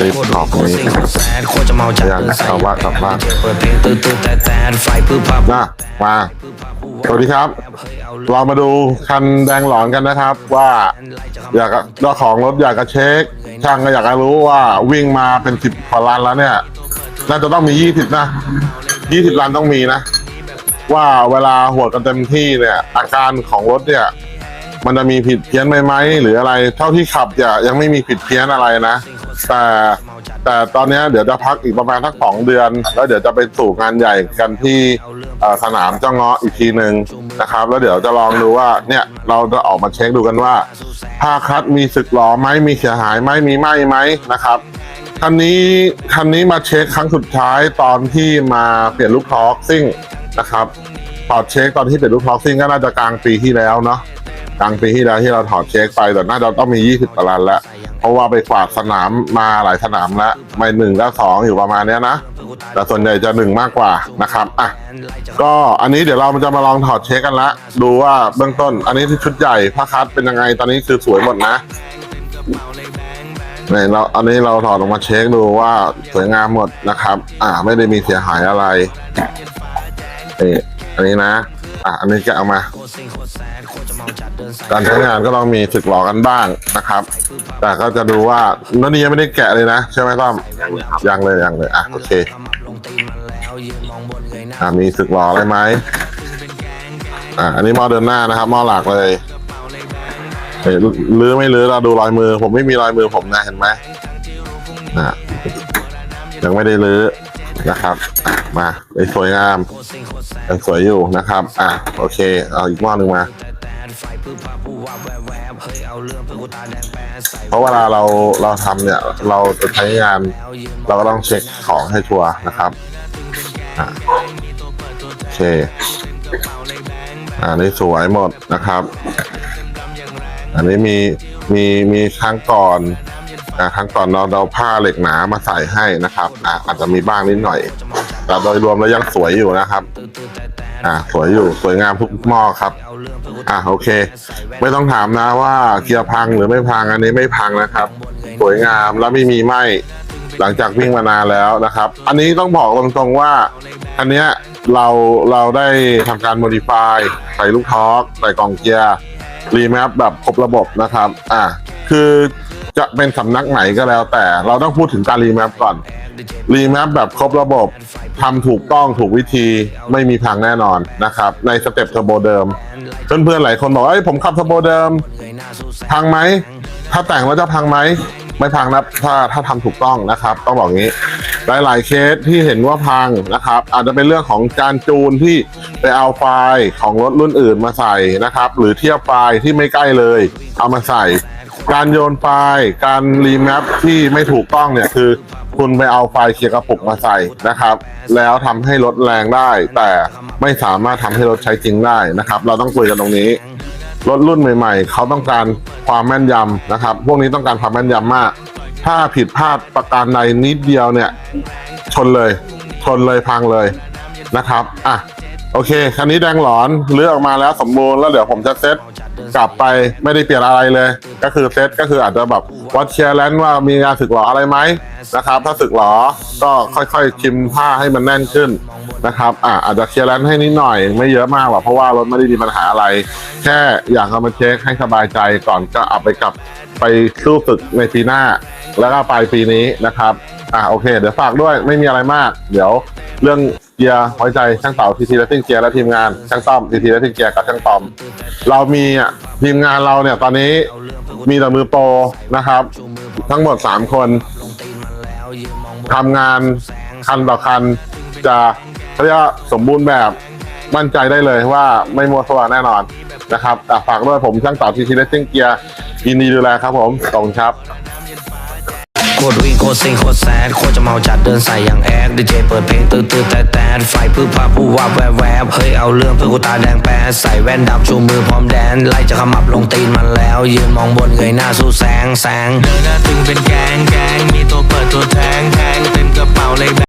รีบออกตรงนี้โคตรจะเมาจัดอยากเดินใส่กลับว่ากลับบ้านเปิดเพลงตื่นะมาสวัสดีครับ เรามาดูคันแดงหลอนกันนะครับ ว่าอยากเจ้าของรถอยากจะเช็ค ช่างก็อยากจะรู้ว่าวิ่งมาเป็นสิบกว่าลันแล้วเนี่ย น่าจะต้องมียี่สิบนะยี่สิบลันต้องมีนะ ว่าเวลาหัวกันเต็มที่เนี่ย อาการของรถเนี่ย มันจะมีผิดเพี้ยนไหมไหมหรืออะไร เท่าที่ขับเนี่ยยังไม่มีผิดเพี้ยนอะไรนะ แต่แต่ตอนนี้เดี๋ยวจะพักอีกประมาณสักสองเดือน แล้วเดี๋ยวจะไปสู่งานใหญ่กันที่สนามเจ้าเงาะอีกทีหนึ่งนะครับ แล้วเดี๋ยวจะลองดูว่าเนี่ยเราจะออกมาเช็คดูกันว่าผ้าคัดมีสึกหรอไหมมีเสียหายไหมมีไหมไหมนะครับคันนี้คันนี้มาเช็คครั้งสุดท้ายตอนที่มาเปลี่ยนลูกทอร์กซิ่งนะครับถอดเช็คตอนที่เปลี่ยนลูกทอร์กซิ่งก็น่าจะกลางปีที่แล้วเนาะ กลางปีที่แล้วที่เราถอดเช็คไปแต่น่าจะต้องมี 20กว่าล้านแล้ว เพราะว่าไปกวาดสนามมาหลายสนามแล้วไม่หนึ่งก็สองอยู่ประมาณเนี้ยนะ แต่ส่วนใหญ่จะหนึ่งมากกว่านะครับอะก็อันนี้เดี๋ยวเราจะมาลองถอดเช็คกันละ ดูว่าเบื้องต้น อันนี้ที่ชุดใหญ่ผ้าคัดเป็นยังไงตอนนี้คือสวยหมดนะนี่เราอันนี้เราถอดออกมาเช็คดูว่าสวยงามหมดนะครับ อ่า ไม่ได้มีเสียหายอะไรนี่อันนี้นะ อะอันนี้แกะออกมาการใช้งานก็ต้องมีสึกหลอกกันบ้างนะครับ แต่ก็จะดูว่านั่นนี่ยังไม่ได้แกะเลยนะ ใช่ไหมต้อมยังเลยยังเลยอะโอเคอะมีสึกหลอกอะไรไหมอะอันนี้หม้อเดินหน้านะครับหม้อหลักเลยเฮ้ยลื้อไม่ลื้อเราดูรอยมือ ผมไม่มีรอยมือผมนะเห็นไหมอะยังไม่ได้ลื้อ นะครับอะมาเลยสวยงามยังสวยอยู่นะครับอะโอเค เอาอีกหม้อหนึ่งมา เพราะเวลาเราเราทำเนี่ย เราจะใช้งาน เราก็ต้องเช็คของให้ชัวร์นะครับอะโอเคอ่านี่สวยหมดนะครับ อันนี้มีมีมีครั้งก่อน อ่าครั้งก่อนเราเราผ้าเหล็กหนามาใส่ให้นะครับอ่าอาจจะมีบ้างนิดหน่อยแต่โดยรวมแล้วยังสวยอยู่นะครับอ่าสวยอยู่สวยงามทุกหม้อครับ อะโอเค ไม่ต้องถามนะว่าเกียร์พังหรือไม่พังอันนี้ไม่พังนะครับ สวยงามแล้วไม่มีไหมหลังจากวิ่งมานานแล้วนะครับ อันนี้ต้องบอกตรงๆว่า อันเนี้ยเราเราได้ทำการ modify ใส่ลูกทอร์กใส่กล่องเกียร์รีแมปแบบครบระบบนะครับ อะคือ จะเป็นสำนักไหนก็แล้ว แต่เราต้องพูดถึงการรีแมปก่อน รีแมปแบบครบระบบทำถูกต้องถูกวิธีไม่มีพังแน่นอนนะครับ ในสเต็ปเทอร์โบเดิม เพื่อนๆหลายคนบอกเอ้ยผมขับเทอร์โบเดิม พังไหม ถ้าแต่งแล้วจะพังไหม ไม่พังนะถ้าถ้าทำถูกต้องนะครับ ต้องบอกงี้หลายๆเคสที่เห็นว่าพังนะครับ อาจจะเป็นเรื่องของการจูนที่ไปเอาไฟล์ของรถรุ่นอื่นมาใส่นะครับ หรือเทียบไฟล์ที่ไม่ใกล้เลย เอามาใส่ การโยนไฟล์การรีแมปที่ไม่ถูกต้องเนี่ยคือ คุณไปเอาไฟล์เคลียร์กระปุกมาใส่นะครับ แล้วทำให้รถแรงได้ แต่ไม่สามารถทำให้รถใช้จริงได้นะครับ เราต้องคุยกันตรงนี้รถรุ่นใหม่ ๆ เขาต้องการความแม่นยำนะครับ พวกนี้ต้องการความแม่นยำมาก ถ้าผิดพลาดประการใดนิดเดียวเนี่ย ชนเลย ชนเลยพังเลยนะครับ อะ โอเค คันนี้แดงหลอนเลือกออกมาแล้วสมบูรณ์แล้วเดี๋ยวผมจะเซต กลับไปไม่ได้เปลี่ยนอะไรเลย ก็คือเซตก็คืออาจจะแบบวัดเชียร์แลนด์ว่ามีงานสึกหรออะไรไหมนะครับ ถ้าสึกหรอก็ค่อยๆชิมผ้าให้มันแน่นขึ้นนะครับอะอาจจะเคลียร์แลนด์ให้นิดหน่อยไม่เยอะมากหรอกเพราะว่ารถไม่ได้มีปัญหาอะไร แค่อยากเอามาเช็คให้สบายใจก่อนก็เอาไปกลับไปสู้ศึกในปีหน้า แล้วก็ปลายปีนี้นะครับอะโอเค เดี๋ยวฝากด้วยไม่มีอะไรมาก เดี๋ยว เรื่องเกียร์ไว้ใจช่างเต่าทีทีและทิ้งเกียร์และทีมงานช่างต้อมทีทีและทิ้งเกียร์กับช่างตอม เรามีอะทีมงานเราเนี่ยตอนนี้มีแต่มือโปรนะครับ ทั้งหมด 3 คนทำงานคันต่อคันจะเขาเรียกว่าสมบูรณ์แบบมั่นใจได้เลยว่าไม่มัวสว่างแน่นอนนะครับอ่ฝากด้วยผมช่างเต่าทีทีและทิ้งเกียร์ยินดีดูแลครับผมขอบคุณครับ โคตรวิ่งโคตรซิงโคตรแซดโคตรจะเมาจัดเดินใส่อย่างแอดดีเจเปิดเพลงตื่นตื่นแต่แต่ไฟพื้นผ้าผู้ว่าแวบแวบเฮ้ยเอาเรื่องเพื่อกูตาแดงแปดใส่แว่นดำชูมือพร้อมแดนไล่จะขมับลงตีนมันแล้ว ยืนมองบนเงยหน้าสู้แสงแสงเดินหน้าตึงเป็นแกงแกงมีตัวเปิดตัวแทงแทงเต็มกระเป๋าเลย